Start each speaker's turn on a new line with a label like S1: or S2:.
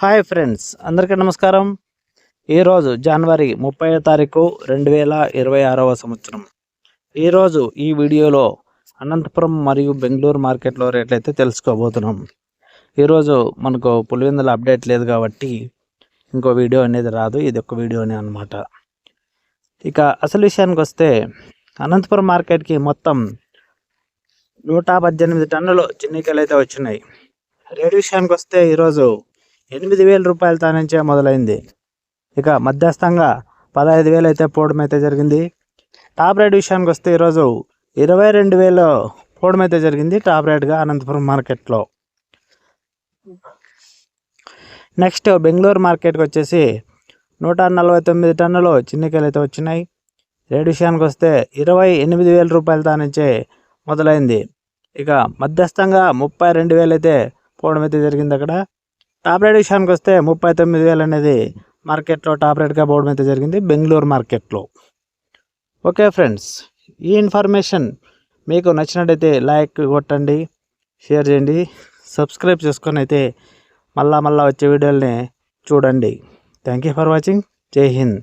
S1: Hi friends అందరికీ నమస్కారం. ఈరోజు జనవరి ముప్పై తారీఖు రెండు వేల ఇరవై ఆరవ సంవత్సరం. ఈరోజు ఈ వీడియోలో అనంతపురం మరియు బెంగళూరు మార్కెట్లో రేట్లు అయితే తెలుసుకోబోతున్నాం. ఈరోజు మనకు పులివెందుల అప్డేట్ లేదు కాబట్టి ఇంకో వీడియో అనేది రాదు ఇది ఒక వీడియోనే అనమాట ఇక అసలు విషయానికి వస్తే అనంతపురం మార్కెట్కి మొత్తం నూట పద్దెనిమిది టన్నులు చిన్నికాయలు అయితే వచ్చినాయి. రేటు విషయానికి వస్తే ఈరోజు ఎనిమిది వేల రూపాయలతో నుంచే మొదలైంది. ఇక మధ్యస్థంగా పదహైదు వేలు అయితే పోవడం అయితే జరిగింది. టాప్ రేట్ విషయానికి వస్తే ఈరోజు ఇరవై రెండు వేలు పోవడం అయితే జరిగింది టాప్ రేట్గా అనంతపురం మార్కెట్లో. నెక్స్ట్ బెంగళూరు మార్కెట్కి వచ్చేసి నూట నలభై తొమ్మిది టన్నులు చిన్నికాయలు అయితే వచ్చినాయి. రేట్ విషయానికి వస్తే ఇరవై ఎనిమిది వేల రూపాయలతో నుంచే మొదలైంది. ఇక మధ్యస్థంగా ముప్పై రెండు వేలు అయితే పోవడం అయితే జరిగింది అక్కడ. టాప్ రేట్ విషయానికి వస్తే ముప్పై తొమ్మిది వేలు అనేది మార్కెట్లో టాప్ రేట్గా పోవడం అయితే జరిగింది బెంగళూరు మార్కెట్లో. ఓకే ఫ్రెండ్స్ ఈ ఇన్ఫర్మేషన్ మీకు నచ్చినట్టయితే లైక్ కొట్టండి షేర్ చేయండి సబ్స్క్రైబ్ చేసుకొని అయితే మళ్ళా మళ్ళా వచ్చే వీడియోల్ని చూడండి. థ్యాంక్ యూ ఫర్ వాచింగ్ జై హింద్